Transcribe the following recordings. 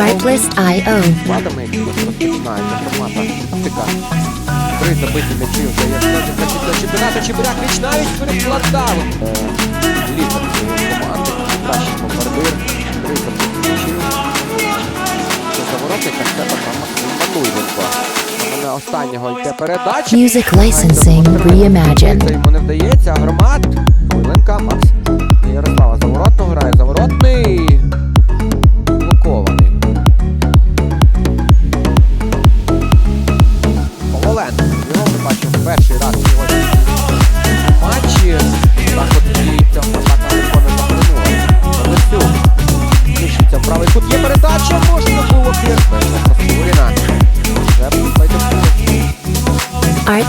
Artlist.io. Вкладами, які формата стика. Три забиті м'ячі вже є складі для чемпіонату. Чемпіонат віч навіть перекладав. Е, Лідер цієї команди, кращий бомбардир. Три забиті м'ячі. Це заворотник, а це така Максим Мануйленко. На останнього йде передача. Music licensing reimagined. Йому не вдається. Громад.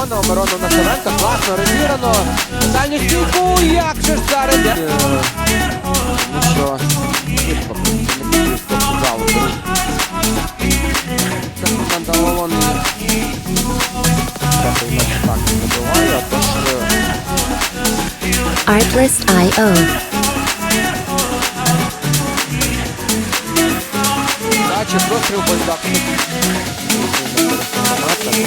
Цей на Миронова, на Савенка, класно розіграно. Дальню стійку, як же ж зараз. Е, Ну що, Олони. Трохи на так не забуває, тож Artlist.io. дачі простріл Бальдак. Складі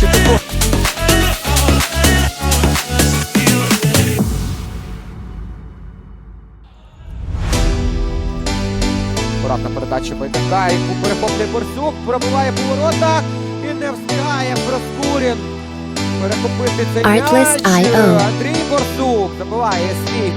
Враження, що. Акуратна передача Байдака, яку перехоплює Борсук, пробиває по воротах і не встигає Проскурін перехопити цей м'яч. Андрій Борсук забиває свій.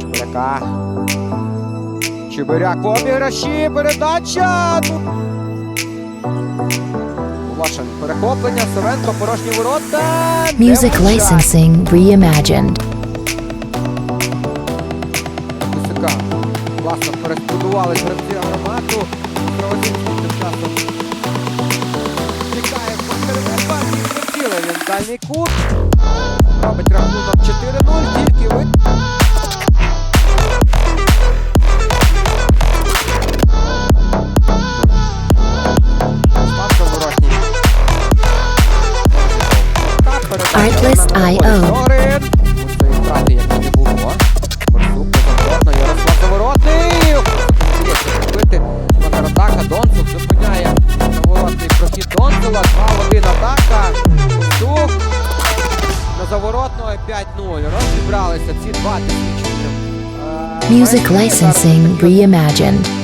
Чебиряка. Чебиряк в обіграші, передача. Волошин перехоплення, Савенко, порожні ворота. Music licensing reimagined. Косяка. Класно перебудували гравці агромату. Кровозінський тим часом тікає по передачі. Хотіли він дальній кут. Робить рахунок 4-0, тільки ви. На заворотного 5-0. Розібралися ці два е, Music licensing reimagined.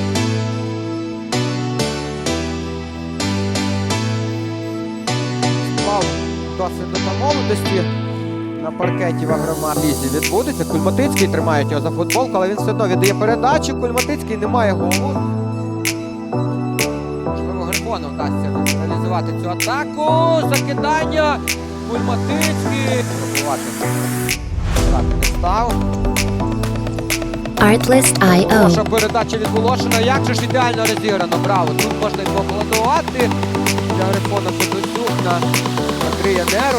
На паркеті в агроматлізі відбудеться. Кульматицький тримають його за футболку, але він все одно віддає передачу. Кульматицький не має голу. Можливо, Грифону вдасться реалізувати цю атаку. Закидання. Кульматицький. Грати не став. Artlist.io. Хороша передача від Волошина. Як же ж ідеально розіграно. Браво. Тут можна й поаплодувати. Для Грифона Федосюк на Андрія Неру.